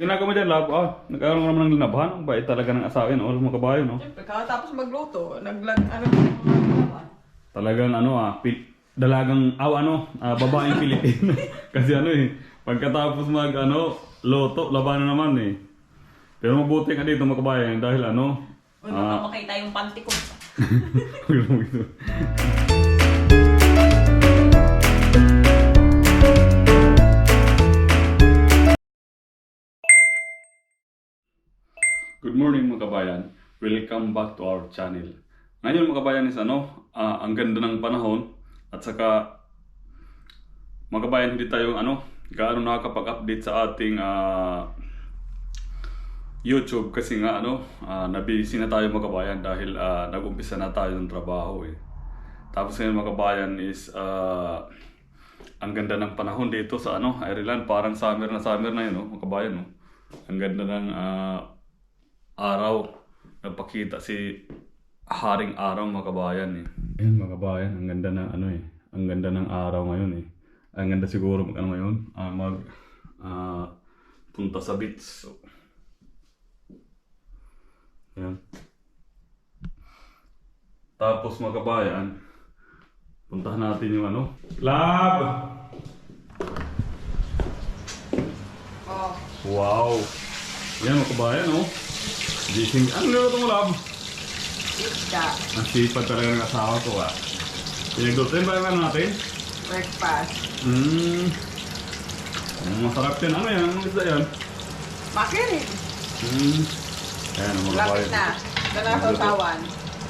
Ginagawa mo dyan, lab, ah, nag-aaral naman ng linabahan. Ang bait talaga ng asawin, o, mga kabayo, no? Siyempre, kakatapos magluto, naglag, ano, Talagang ano ah, pi- dalagang aw ano, ah, babaeng Pilipino. Kasi ano eh, pagkatapos mag ano, loto, labanan naman eh. Pero mabuti ka dito mga kabayan dahil ano, Uy, ah, baka makita yung panty ko. Good Welcome back to our channel. Ngayon mga kabayan is ano, ah, ang ganda ng panahon at saka mga kabayan hindi tayo ano, gaano nakakapag-update sa ating ah, YouTube kasi nga ano, ah, nabisi na tayo mga kabayan dahil ah, nag-umpisa na tayo ng trabaho eh. Tapos ngayon mga kabayan is ah, ang ganda ng panahon dito sa ano, Ireland, parang summer na summer na yun, no, mga kabayan, no. Ang ganda ng ah, araw. Nagpakita si Haring Araw mga kabayan eh. Ayan mga kabayan, ang ganda ng ano eh. Ang ganda ng araw ngayon eh. Ang ganda siguro mag ano ngayon, ah, mag ah, punta sa beach. So, ayan. Tapos mga kabayan, puntahan natin yung ano. Lab! Oh, Wow! Yan mga kabayan oh. Gising. Ano niluluto mo lab? isda, Ang sipag talaga ng asawa ko ah. Pinaglutin ba yung ano natin? breakfast. Ang masarap yan. Ano yan? Anong isda yan? Makinig. Hmm. Ayan ang mga Lapit na. Ito na sa tawan.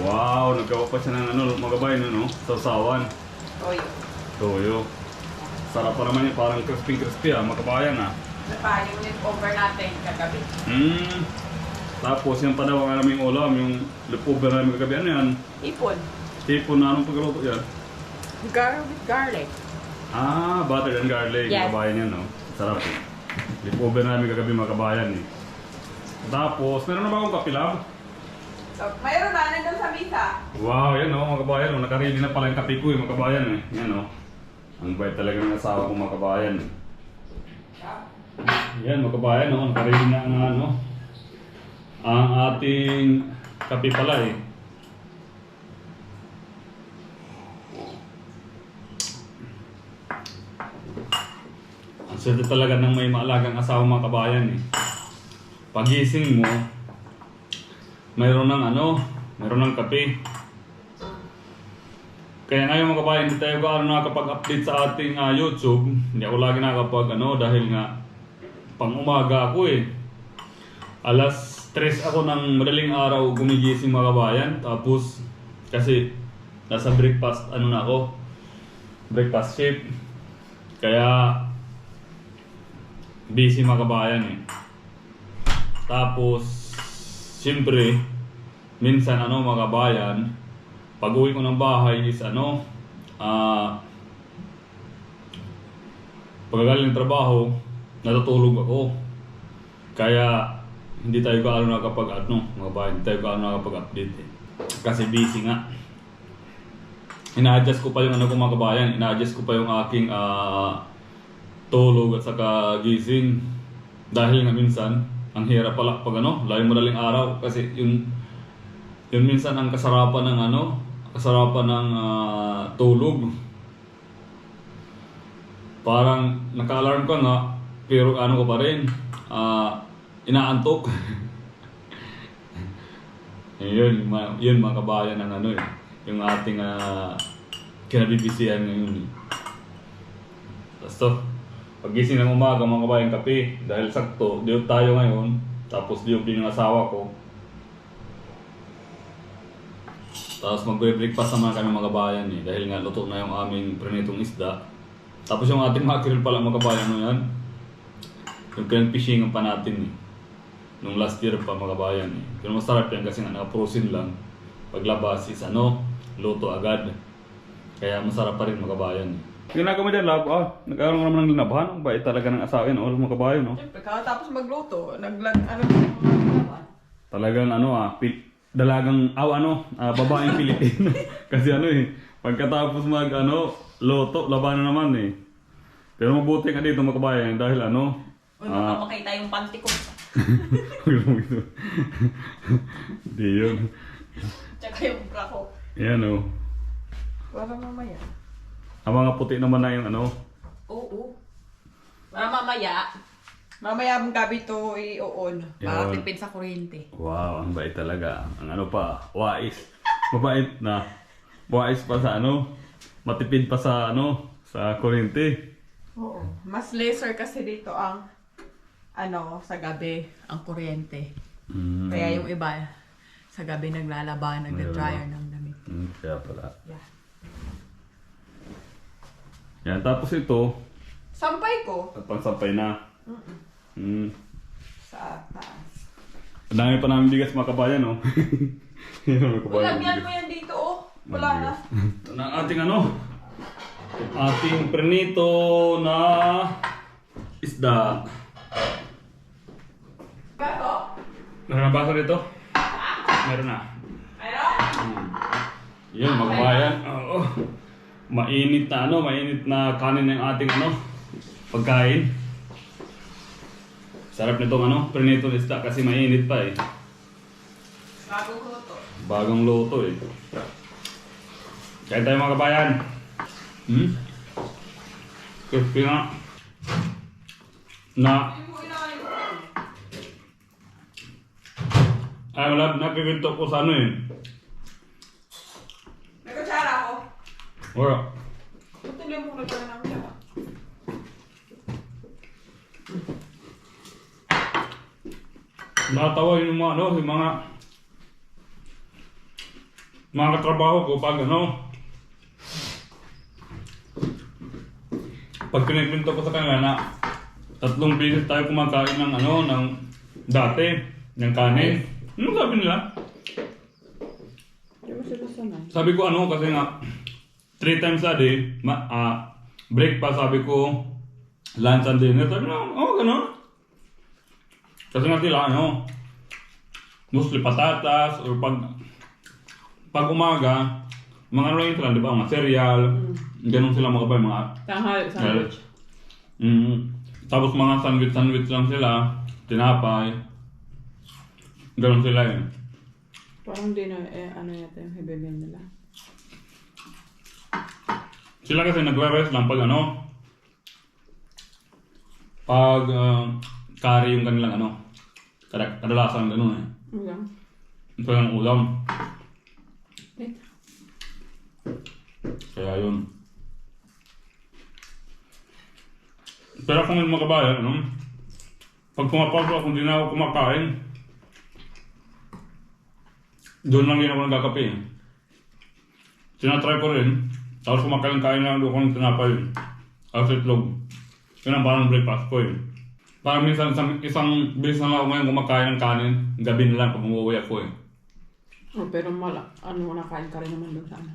Wow! Nagkawa pa siya ng ano, mga kabayan ano? Sausawan. Uy, Toyo. Sarap pa naman yun. Parang crispy-crispy ah. Mga kabayan ah. ito pa yung leftover natin kagabi. Hmm. Tapos yung pa daw ang aming ulam, yung leftover namin kagabi. Ano yan? Ipon. Tipo na anong pagluto yan? Gar with garlic. Ah, butter and garlic. Yes. Kabayan yan, no? Sarap eh. Lipover namin kagabi mga kabayan eh. Tapos, meron na ba akong kapilab? So, mayroon na, nandun sa misa. Wow, yan no, mga kabayan. Nakaready na pala yung kape ko eh, mga kabayan eh. Yan no. Ang bait talaga ng asawa ko mga kabayan. Yan mga kabayan no, nakaready na ang ano. Ang ating kape pala eh. Ang swerte talaga ng may maalagang asawa mga kabayan eh. Pagising mo, mayroon ng ano, mayroon ng kape. Kaya ngayon mga kabayan, hindi tayo gaano nakakapag-update sa ating ah, YouTube. Hindi ako lagi nakakapag ano dahil nga pang umaga ako eh. Alas 3 ako ng madaling araw gumigising mga kabayan. Tapos kasi nasa breakfast ano na ako. Breakfast shift. Kaya busy mga kabayan eh. Tapos, siyempre, minsan ano mga kabayan, pag uwi ko ng bahay is ano, ah, pagkagaling ng trabaho, natutulog ako. Kaya, hindi tayo gaano nakapag ano, mga kabayan, hindi tayo gaano nakapag-update eh. Kasi busy nga. Ina-adjust ko pa yung ano ko mga kabayan, ina-adjust ko pa yung aking ah, tulog at saka gising. Dahil nga minsan, ang hirap pala pag ano, layo madaling araw kasi yun yun minsan ang kasarapan ng ano, kasarapan ng ah, tulog. Parang naka-alarm ka nga, pero ano ka pa rin, ah, inaantok. yun, ma- yun mga kabayan ng ano eh, yung ating uh, kinabibisihan ngayon eh. Tapos pagising ng umaga mga kabayan kape, dahil sakto, diyo tayo ngayon, tapos diyo din yung asawa ko. Tapos magbre-breakfast naman kami mga kabayan eh, dahil nga luto na yung aming prinitong isda. Tapos yung ating mackerel pala mga kabayan, ano yan? Yung pinag-fishingan pa natin eh. Nung last year pa mga kabayan eh. Pero masarap yan kasi nga naka-frozen lang. Paglabas is ano, luto agad. Kaya masarap pa rin mga kabayan eh. Ginagawa mo dyan, lab, ah, nagkaroon naman ng linabahan. Ang bait talaga ng asawin, o mga kabayan, no? Siyempre, kakatapos magluto, naglag, ano, mga Talagang ano ah, pi- dalagang aw ano, ah, babaeng Pilipino. Kasi ano eh, pagkatapos mag ano, loto, labanan naman eh. Pero mabuti ka dito mga kabayan dahil ano, Uy, Ah. baka makita yung panty ko. Hindi yun. Tsaka yung bra ko. Yan o. Para mamaya. Ang mga puti naman na yung ano. Oo. Para mamaya. Mamaya ang gabi to i-on. Para Yun. tipid sa kuryente. Wow, ang bait talaga. Ang ano pa, wais. Mabait na. Wais pa sa ano. Matipid pa sa ano, sa kuryente. Oo. Mas lesser kasi dito ang ano, sa gabi, ang kuryente. Mm. Kaya yung iba, sa gabi naglalaba, nagda-dryer ng damit. Mm, kaya pala. Yeah. Yan, tapos ito, Sampay ko pangsampay na. Mm. sa taas. Ang dami pa namin bigas mga kabayan, oh. Yan, mga kabayan. Ulagyan mo yan dito, oh. Wala na. Ito na ang ating ano, ating prenito na isda. Pero, Meron na baso dito? Meron na. ayun. Yun, mga kabayan. Oo. Mainit na ano, mainit na kanin ng ating ano, pagkain. Sarap nitong ano, prenito na isda kasi mainit pa eh. Bagong luto. Bagong luto eh. Kain tayo mga kabayan. Hmm? Crispy na. Na, Hindi mo inaay mo. Ay wala, napipinto ko sa ano eh. Nagkatsara ako. Wala. Tutuloy mo na ng tsara. Natawa yung mga ano, yung mga mga katrabaho ko pag ano pag pinagpinto ko sa kanila na tatlong beses tayo kumakain ng ano, ng dati, ng kanin. Ano sabi nila? Hindi mo sila sanay. Sabi ko ano kasi nga three times a day, ma, ah, breakfast sabi ko, lunch and dinner. Sabi na, oh ganun. Kasi nga sila ano, mostly patatas or pag pag umaga, mga ano lang sila, di ba? Mga cereal, ganun sila mga kapay, mga Tanghali, sandwich. Mm. Tapos mga sandwich-sandwich lang sila, tinapay. Ganun sila yun. Parang di na, eh, ano yata yung hebebel nila. Sila kasi nagre-rest lang pag ano, pag uh, curry yung kanilang ano, kada- kadalasan ganun eh. Ulam. Ito yung ulam. Wait. Kaya yun. Pero kung yung mga kabayan, ano, pag pumapasok ako, hindi na ako kumakain. Doon lang din ako nagkakape. Sinatry ko rin. Tapos kumakain-kain lang doon ako ng tinapay. Tapos itlog. Yun ang parang breakfast ko eh. Parang minsan isang, isang bilis na lang ako ngayon kumakain ng kanin. Gabi na lang pag umuwi ako eh. Oh, pero mala, ano, nakain ka rin naman doon sa ano.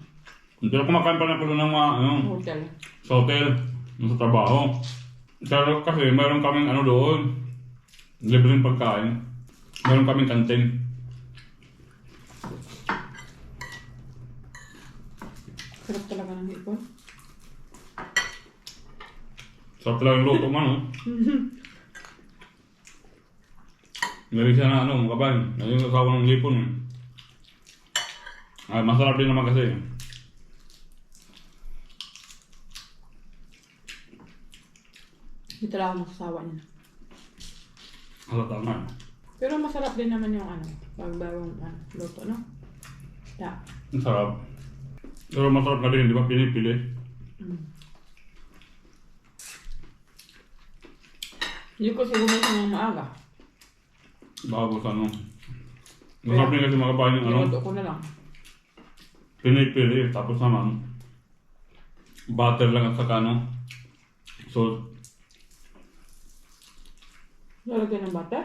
Pero kumakain pa rin ako doon ng mga ano, Hotel. sa hotel, sa trabaho. Pero kasi meron kaming ano doon, libreng pagkain. Meron kaming kantin. Sarap talaga ng ipon. Sarap talaga yung luto man, oh. Meron siya na ano, kabayan. Yung kasawa ng lipon. eh. Ay, masarap din naman kasi. Hindi talaga masasawa niya. Halata nga. Pero masarap din naman yung ano, bagbagong ano, luto, no? Yeah. Ang sarap. Pero masarap na rin, di ba? Pinipili. Mm. Hindi ko siguro ng maaga. Bago sa ano. Masarap din kasi mga kabayan yung ano. Niluto ko na lang. pinipili tapos naman butter lang at saka ano so Lalagyan ng butter?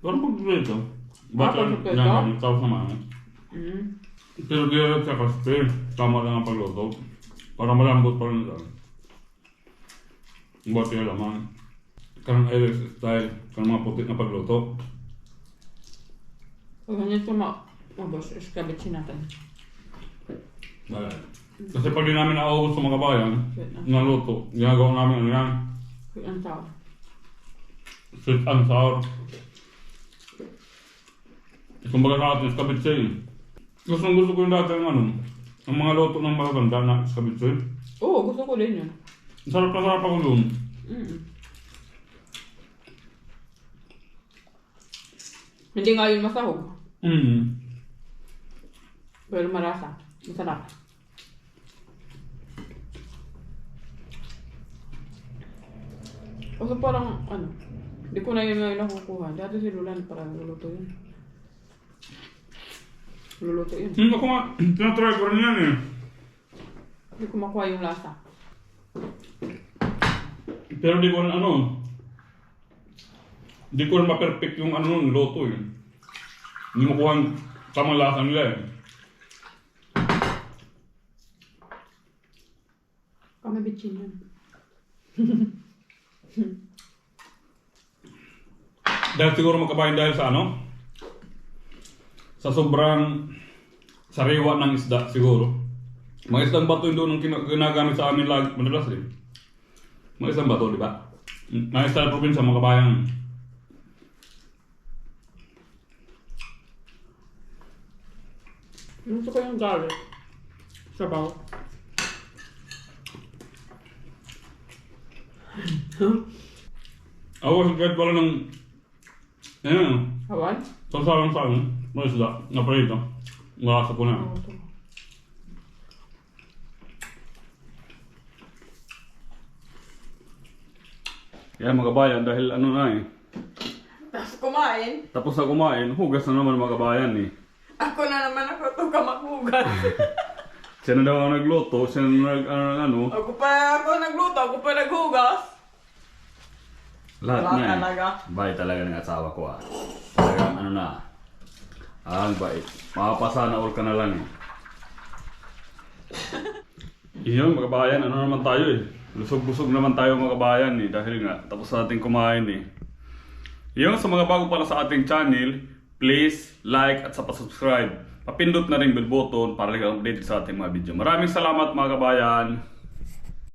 parang pag ito butter ganun tapos naman. Mm. Pero gila sa kasi tama lang ang pagluto para malambot pa rin lang buti yung laman karang Irish style karang mga puti na pagluto Pag ganito ma... Mabos, iskabitsin natin. Wala. kasi pag di namin nauubos sa mga bayan Wait na. na luto ginagawa namin ano yan Wait ang tao. Sweet and sour. Kumbaga sa atin, skabitse eh. Gusto gusto ko yung dati ng ano, ang mga loto ng magaganda na skabitse. Oo, gusto ko din yun. Sarap na sarap ako dun. Mm. Hindi nga yun masahog. Mm. Pero marasa. Masarap. Kasi parang, ano, hindi ko na yun ngayon nakukuha. Dati si Lulan parang luluto yun. Luluto yun. Hmm, ako nga, tinatry ko rin yan eh. Hindi ko makuha yung lasa. Pero di ko rin ano, di ko rin ma-perfect yung ano nun, loto eh. Hindi mo kuha ang tamang lasa nila eh. Kami bitchin yun. Dahil siguro magkabayan dahil sa ano? Sa sobrang sariwa ng isda siguro. Mga isdang bato yung doon ang ginagamit sa amin lagi, madalas eh. Mga isdang bato, di ba? Mga isdang probinsya, mga kabayan. Gusto ko yung garlic. Sabaw. Ako, kahit pala ng... Ayan, Hawan? sasalang sa akin, Malasa ko na. Oo, ito. Yan mga kabayan, dahil ano na eh. Tapos kumain. Tapos na kumain, hugas na naman mga kabayan eh. Ako na naman ako ito kamakugas. Siya na daw ang nagluto, siya na nag, ano, ano, ako pa ako nagluto, ako pa naghugas. lahat Wala eh. talaga. Bait talaga ng asawa ko ah. Talagang ano na. Ang bait. Makapasa na all ka na lang eh. Iyon mga kabayan, ano naman tayo eh. Lusog-busog naman tayo mga kabayan eh. Dahil nga, tapos natin kumain eh. Iyon sa mga bago pala sa ating channel, please like at sa pa-subscribe. Papindot na rin bell button para lang updated sa ating mga video. Maraming salamat mga kabayan.